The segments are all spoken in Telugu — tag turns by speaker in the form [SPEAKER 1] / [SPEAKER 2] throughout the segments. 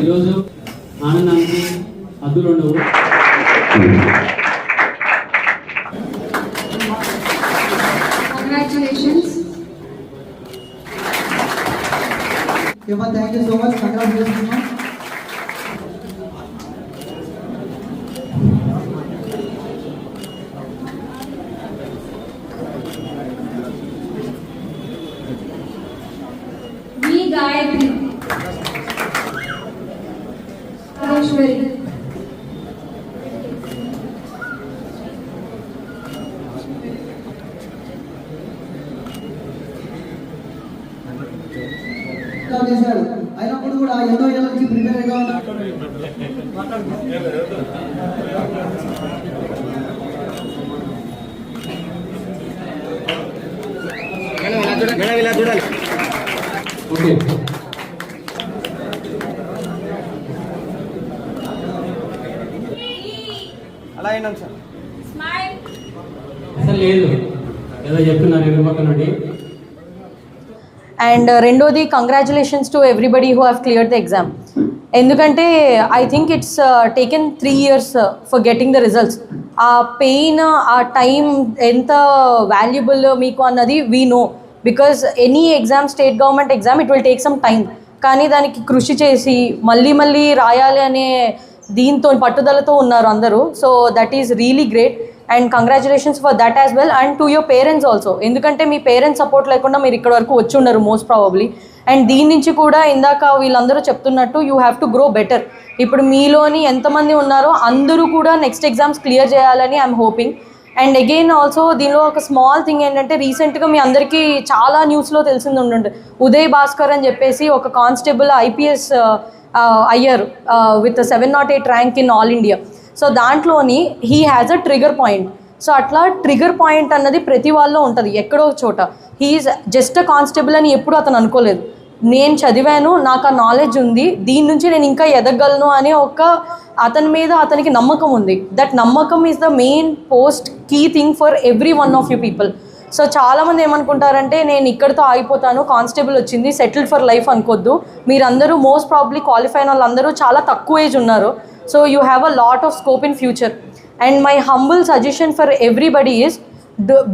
[SPEAKER 1] ఈరోజు ఆనందానికి హద్దులు ఉండవు
[SPEAKER 2] Congratulations.
[SPEAKER 3] Kema, thank you so much. ఇంకా చేశాడు. అయినప్పుడు కూడా ఎన్నో ఏళ్ళ నుంచి ప్రిపేర్
[SPEAKER 1] ఓకే
[SPEAKER 4] అలా అయినాం సార్.
[SPEAKER 1] అసలు లేదు. ఏదో చెప్తున్నారు ఎదురు పక్క నుండి.
[SPEAKER 5] అండ్ uh, రెండోది congratulations to everybody who have clear the exam ఎందుకంటే I think it's taken three years for getting the results ఆ పెయిన్ ఆ టైం ఎంత వాల్యుబుల్ మీకు అన్నది we know because any exam state government exam it will take some time కానీ దానికి కృషి చేసి మళ్ళీ మళ్ళీ రాయాలి అనే దీంతో పట్టుదలతో ఉన్నారు అందరూ. So that is really great and congratulations for that as well and to your parents also ఎందుకంటే మీ పేరెంట్స్ సపోర్ట్ లేకుండా మీరు ఇక్కడ వరకు వచ్చి ఉండరు మోస్ట్ ప్రాబబ్లీ అండ్ దీని నుంచి కూడా ఇందాక వీళ్ళందరూ చెప్తున్నట్టు you have to grow better ఇప్పుడు మీలోని ఎంతమంది ఉన్నారో అందరూ కూడా నెక్స్ట్ ఎగ్జామ్స్ క్లియర్ చేయాలని I'm hoping and again also దీనిలో ఒక స్మాల్ థింగ్ ఏంటంటే రీసెంట్గా మీ అందరికీ చాలా న్యూస్లో తెలిసింది ఉండండి. ఉదయ్ భాస్కర్ అని చెప్పేసి ఒక కానిస్టేబుల్ ఐపీఎస్ uh, uh, అయ్యారు with seven not eight rank in all India so దాంట్లోని he has a trigger point so అట్లా ట్రిగర్ పాయింట్ అన్నది ప్రతి వాళ్ళలో ఉంటుంది ఎక్కడో చోట. హీఈస్ జస్ట్ అ కానిస్టేబుల్ అని ఎప్పుడు అతను అనుకోలేదు. నేను చదివాను నాకు ఆ నాలెడ్జ్ ఉంది దీని నుంచి నేను ఇంకా ఎదగలను అనే ఒక అతని మీద అతనికి నమ్మకం ఉంది. దట్ నమ్మకం is the main post key thing for every one of you people so చాలామంది ఏమనుకుంటారంటే నేను ఇక్కడితో ఆగిపోతాను కానిస్టేబుల్ వచ్చింది సెటిల్డ్ ఫర్ లైఫ్ అనుకోద్దు. మీరందరూ మోస్ట్ ప్రాబ్లీ క్వాలిఫై అయిన వాళ్ళందరూ చాలా తక్కువ ఏజ్ ఉన్నారు. So you have a lot of scope in future. And my humble suggestion for everybody is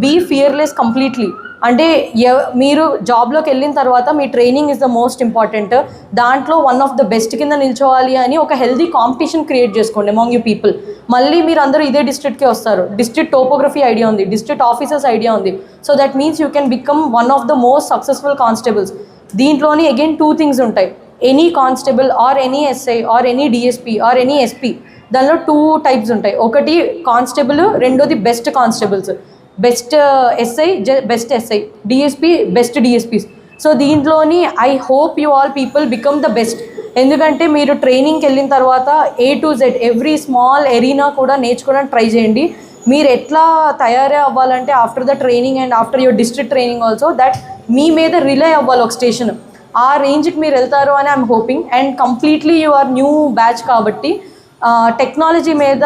[SPEAKER 5] be fearless completely. అంటే ఎవ- మీరు జాబ్లోకి వెళ్ళిన తర్వాత మీ training is the most important దాంట్లో వన్ ఆఫ్ ద బెస్ట్ కింద నిల్చోవాలి అని ఒక హెల్దీ కాంపిటీషన్ క్రియేట్ చేసుకోండి అమాంగ్ యూ పీపుల్ మళ్ళీ మీరు అందరూ ఇదే డిస్ట్రిక్ట్కే వస్తారు. డిస్ట్రిక్ట్ టోపోగ్రఫీ ఐడియా ఉంది. డిస్ట్రిక్ట్ ఆఫీసర్స్ ఐడియా ఉంది. So that means you can become one of the most successful constables దీంట్లోని అగైన్ టూ థింగ్స్ ఉంటాయి. Any constable or any SI or any DSP or any SP దానిలో టూ టైప్స్ ఉంటాయి. ఒకటి కానిస్టేబుల్ రెండోది best constables best SI best SI DSP best DSPs so దీంట్లోని I hope you all people become the best ఎందుకంటే మీరు ట్రైనింగ్కి వెళ్ళిన తర్వాత A to Z every small arena కూడా నేర్చుకోవడానికి ట్రై చేయండి. మీరు ఎట్లా తయారే అవ్వాలంటే after the training and after your district training also that మీ మీద రిలే అవ్వాలి ఒక స్టేషన్ ఆ రేంజ్కి మీరు వెళ్తారు అని I'm hoping and completely you are new batch కాబట్టి టెక్నాలజీ మీద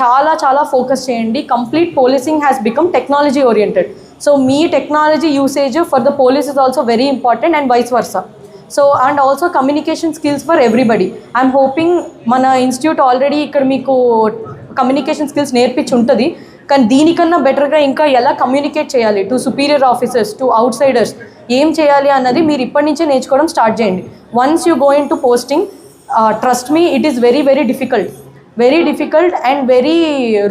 [SPEAKER 5] చాలా చాలా ఫోకస్ చేయండి. Complete policing has become technology oriented so me technology usage for the police is also very important and vice versa so and also communication skills for everybody I'm hoping మన ఇన్స్టిట్యూట్ ఆల్రెడీ ఇక్కడ మీకు కమ్యూనికేషన్ స్కిల్స్ నేర్పించి ఉంటుంది. కానీ దీనికన్నా బెటర్గా ఇంకా ఎలా కమ్యూనికేట్ చేయాలి? To superior officers to outsiders ఏం చేయాలి అన్నది మీరు ఇప్పటి నుంచే నేర్చుకోవడం స్టార్ట్ చేయండి. Once you go into posting trust me it is very very difficult very difficult and very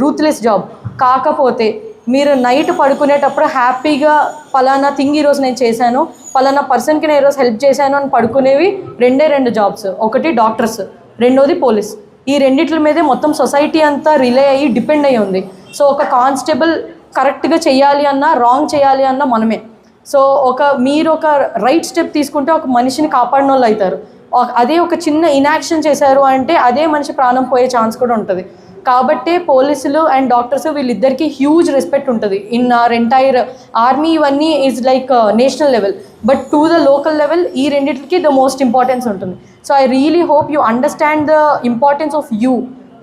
[SPEAKER 5] ruthless job కాకపోతే మీరు నైట్ పడుకునేటప్పుడు హ్యాపీగా పలానా థింగ్ ఈరోజు నేను చేశాను పలానా పర్సన్కి నేను ఈరోజు హెల్ప్ చేశాను అని పడుకునేవి రెండే రెండు జాబ్స్ ఒకటి డాక్టర్స్ రెండోది పోలీస్ ఈ రెండిట్ల మీదే మొత్తం సొసైటీ అంతా రిలే అయ్యి డిపెండ్ అయ్యి ఉంది. సో ఒక కానిస్టేబుల్ కరెక్ట్గా చేయాలి అన్నా రాంగ్ చేయాలి అన్నా మనమే. సో ఒక మీరు ఒక రైట్ స్టెప్ తీసుకుంటే ఒక మనిషిని కాపాడిన వాళ్ళు అవుతారు. అదే ఒక చిన్న ఇనాక్షన్ చేశారు అంటే అదే మనిషి ప్రాణం పోయే ఛాన్స్ కూడా ఉంటుంది. కాబట్టే పోలీసులు అండ్ డాక్టర్స్ వీళ్ళిద్దరికీ హ్యూజ్ రెస్పెక్ట్ ఉంటుంది. ఇన్ ఆర్ ఎంటైర్ ఆర్మీ ఇవన్నీ is like national level but to the local level ఈ రెండింటికి ద మోస్ట్ ఇంపార్టెన్స్ ఉంటుంది. So I really hope you understand the importance of you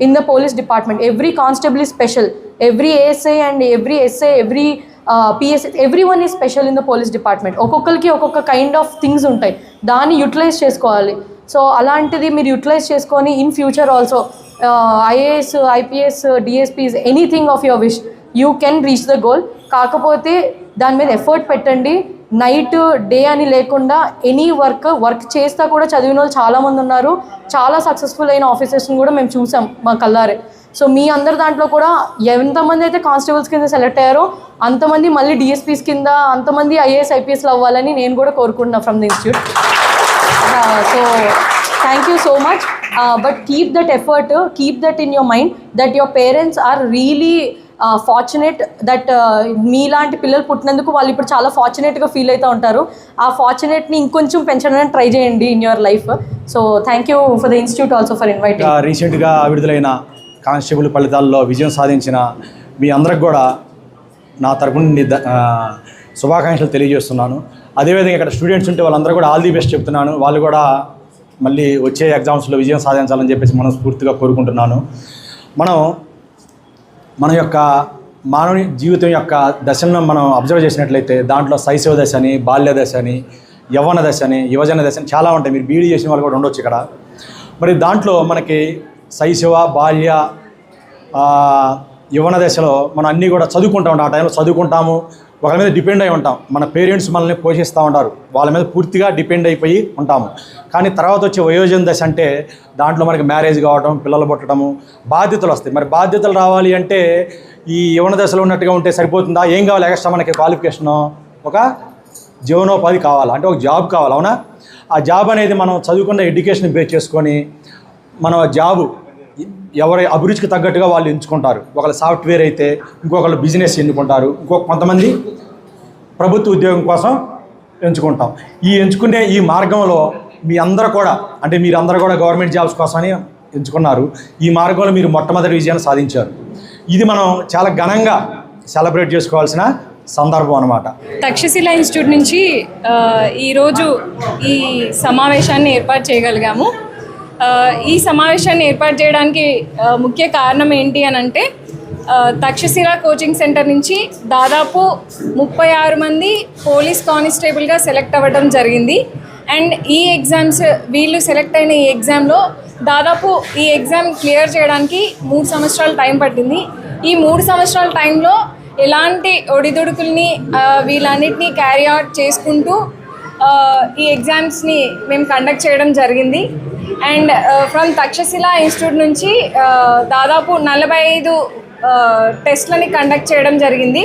[SPEAKER 5] in the police department every constable is special every ASI and every SI every PS every one is special in the police department ఒక్కొక్కరికి ఒక్కొక్క కైండ్ ఆఫ్ థింగ్స్ ఉంటాయి. దాన్ని యూటిలైజ్ చేసుకోవాలి. సో అలాంటిది మీరు యూటిలైజ్ చేసుకొని in future also IAS IPS DSPs anything of your wish you can reach the goal కాకపోతే దాని మీద ఎఫర్ట్ పెట్టండి. నైట్ డే అని లేకుండా ఎనీ వర్క్ వర్క్ చేస్తా కూడా చదివిన వాళ్ళు చాలామంది ఉన్నారు. చాలా సక్సెస్ఫుల్ అయిన ఆఫీసర్స్ని కూడా మేము చూసాం మా కల్లారే సో మీ అందరి దాంట్లో కూడా ఎంతమంది అయితే కానిస్టేబుల్స్ కింద సెలెక్ట్ అయ్యారో అంతమంది మళ్ళీ డిఎస్పీస్ కింద అంతమంది ఐఏఎస్ ఐపీఎస్లు అవ్వాలని నేను కూడా కోరుకుంటున్నా from the institute so thank you so much but keep that effort keep that in your mind that your parents are really fortunate that మీలాంటి పిల్లలు పుట్టినందుకు వాళ్ళు ఇప్పుడు చాలా ఫార్చునేట్గా ఫీల్ అవుతూ ఉంటారు. ఆ ఫార్చునేట్ని ఇంకొంచెం పెంచడానికి ట్రై చేయండి in your life so thank you for the institute also for inviting
[SPEAKER 4] రీసెంట్గా విడుదలైన కానిస్టేబుల్ ఫలితాల్లో విజయం సాధించిన మీ అందరికి కూడా నా తరపు నుండి శుభాకాంక్షలు తెలియజేస్తున్నాను. అదేవిధంగా ఇక్కడ స్టూడెంట్స్ ఉంటే వాళ్ళందరూ కూడా ఆల్ ది బెస్ట్ చెప్తున్నాను. వాళ్ళు కూడా మళ్ళీ వచ్చే ఎగ్జామ్స్లో విజయం సాధించాలని చెప్పేసి మనస్ఫూర్తిగా కోరుకుంటున్నాను. మనం మన యొక్క మానవుని జీవితం యొక్క దశలను మనం అబ్జర్వ్ చేసినట్లయితే దాంట్లో శైశవ దశ అని బాల్య దశ అని యవ్వన దశ అని యువజన దశ అని చాలా ఉంటాయి. మీరు బీడీ చేసిన వాళ్ళు కూడా ఉండొచ్చు ఇక్కడ. మరి దాంట్లో మనకి శైశవ బాల్య యువన దశలో మనం అన్నీ కూడా చదువుకుంటా ఉంటాం. ఆ టైంలో చదువుకుంటాము. ఒకరి మీద డిపెండ్ అయి ఉంటాం. మన పేరెంట్స్ మనల్ని పోషిస్తూ ఉంటారు. వాళ్ళ మీద పూర్తిగా డిపెండ్ అయిపోయి ఉంటాము. కానీ తర్వాత వచ్చే వయోజన దశ అంటే దాంట్లో మనకి మ్యారేజ్ కావడం పిల్లలు పుట్టడము బాధ్యతలు వస్తాయి. మరి బాధ్యతలు రావాలి అంటే ఈ యువన దశలో ఉన్నట్టుగా ఉంటే సరిపోతుందా? ఏం కావాలి? ఎక్స్ట్రా మనకి క్వాలిఫికేషను ఒక జీవనోపాధి కావాలి? అంటే ఒక జాబ్ కావాలి అవునా? ఆ జాబ్ అనేది మనం చదువుకున్న ఎడ్యుకేషన్ బేస్ చేసుకొని మన జాబు ఎవరి అభిరుచికి తగ్గట్టుగా వాళ్ళు ఎంచుకుంటారు. ఒకళ్ళు సాఫ్ట్వేర్ అయితే ఇంకొకళ్ళు బిజినెస్ ఎన్నుకుంటారు ఇంకొక కొంతమంది ప్రభుత్వ ఉద్యోగం కోసం ఎంచుకుంటాం. ఈ ఎంచుకునే ఈ మార్గంలో మీ అందరూ కూడా అంటే మీరందరూ కూడా గవర్నమెంట్ జాబ్స్ కోసమని ఎంచుకున్నారు. ఈ మార్గంలో మీరు మొట్టమొదటి విజయాన్ని సాధించారు. ఇది మనం చాలా ఘనంగా సెలబ్రేట్ చేసుకోవాల్సిన సందర్భం అనమాట
[SPEAKER 6] తక్షశిల ఇన్స్టిట్యూట్ నుంచి ఈరోజు ఈ సమావేశాన్ని ఏర్పాటు చేయగలిగాము. ఈ సమావేశాన్ని ఏర్పాటు చేయడానికి ముఖ్య కారణం ఏంటి అని అంటే తక్షశిల కోచింగ్ సెంటర్ నుంచి దాదాపు ముప్పై ఆరు మంది పోలీస్ కానిస్టేబుల్గా సెలెక్ట్ అవ్వడం జరిగింది. అండ్ ఈ ఎగ్జామ్స్ వీళ్ళు సెలెక్ట్ అయిన ఈ ఎగ్జామ్లో దాదాపు ఈ ఎగ్జామ్ క్లియర్ చేయడానికి మూడు సంవత్సరాలు టైం పట్టింది. ఈ మూడు సంవత్సరాల టైంలో ఎలాంటి ఒడిదుడుకుల్ని వీళ్ళన్నిటినీ క్యారీ అవుట్ చేసుకుంటూ ఈ ఎగ్జామ్స్ని మేము కండక్ట్ చేయడం జరిగింది. అండ్ ఫ్రమ్ తక్షశిల ఇన్స్టిట్యూట్ నుంచి దాదాపు నలభై ఐదు టెస్ట్లని కండక్ట్ చేయడం జరిగింది.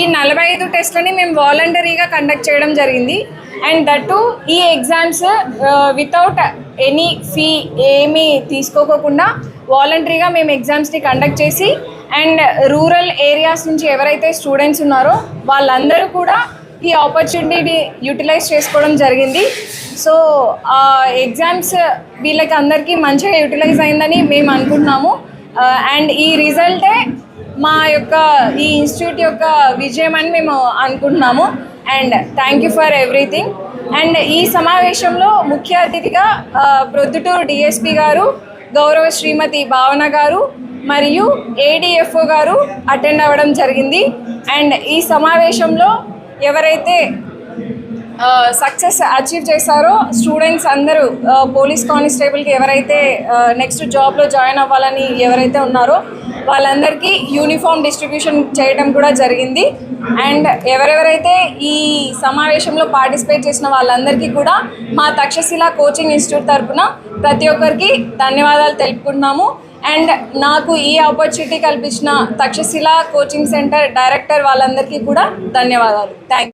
[SPEAKER 6] ఈ నలభై ఐదు టెస్ట్లని మేము వాలంటరీగా కండక్ట్ చేయడం జరిగింది. అండ్ దట్టు ఈ ఎగ్జామ్స్ వితౌట్ ఎనీ ఫీ ఏమీ తీసుకోకుండా వాలంటరీగా మేము ఎగ్జామ్స్ని కండక్ట్ చేసి అండ్ రూరల్ ఏరియాస్ నుంచి ఎవరైతే స్టూడెంట్స్ ఉన్నారో వాళ్ళందరూ కూడా ఈ ఆపర్చునిటీని యూటిలైజ్ చేసుకోవడం జరిగింది. సో ఆ ఎగ్జామ్స్ వీళ్ళకి అందరికీ మంచిగా యూటిలైజ్ అయిందని మేము అనుకుంటున్నాము. అండ్ ఈ రిజల్టే మా యొక్క ఈ ఇన్స్టిట్యూట్ యొక్క విజయం అని మేము అనుకుంటున్నాము. And thank you for everything and ఈ సమావేశంలో ముఖ్య అతిథిగా ప్రొద్దుటూరు డిఎస్పి గారు గౌరవ శ్రీమతి భావన గారు మరియు ఏడిఎఫ్ఓ గారు అటెండ్ అవ్వడం జరిగింది. అండ్ ఈ సమావేశంలో ఎవరైతే సక్సెస్ అచీవ్ చేశారో స్టూడెంట్స్ అందరూ పోలీస్ కానిస్టేబుల్కి ఎవరైతే నెక్స్ట్ జాబ్లో జాయిన్ అవ్వాలని ఎవరైతే ఉన్నారో వాళ్ళందరికీ యూనిఫామ్ డిస్ట్రిబ్యూషన్ చేయడం కూడా జరిగింది. అండ్ ఎవరెవరైతే ఈ సమావేశంలో పార్టిసిపేట్ చేసిన వాళ్ళందరికీ కూడా మా తక్షశిల కోచింగ్ ఇన్స్టిట్యూట్ తరఫున ప్రతి ఒక్కరికి ధన్యవాదాలు తెలుపుకుంటున్నాము. అండ్ నాకు ఈ ఆపర్చునిటీ కల్పించిన తక్షశిల కోచింగ్ సెంటర్ డైరెక్టర్ వాళ్ళందరికీ కూడా ధన్యవాదాలు. థ్యాంక్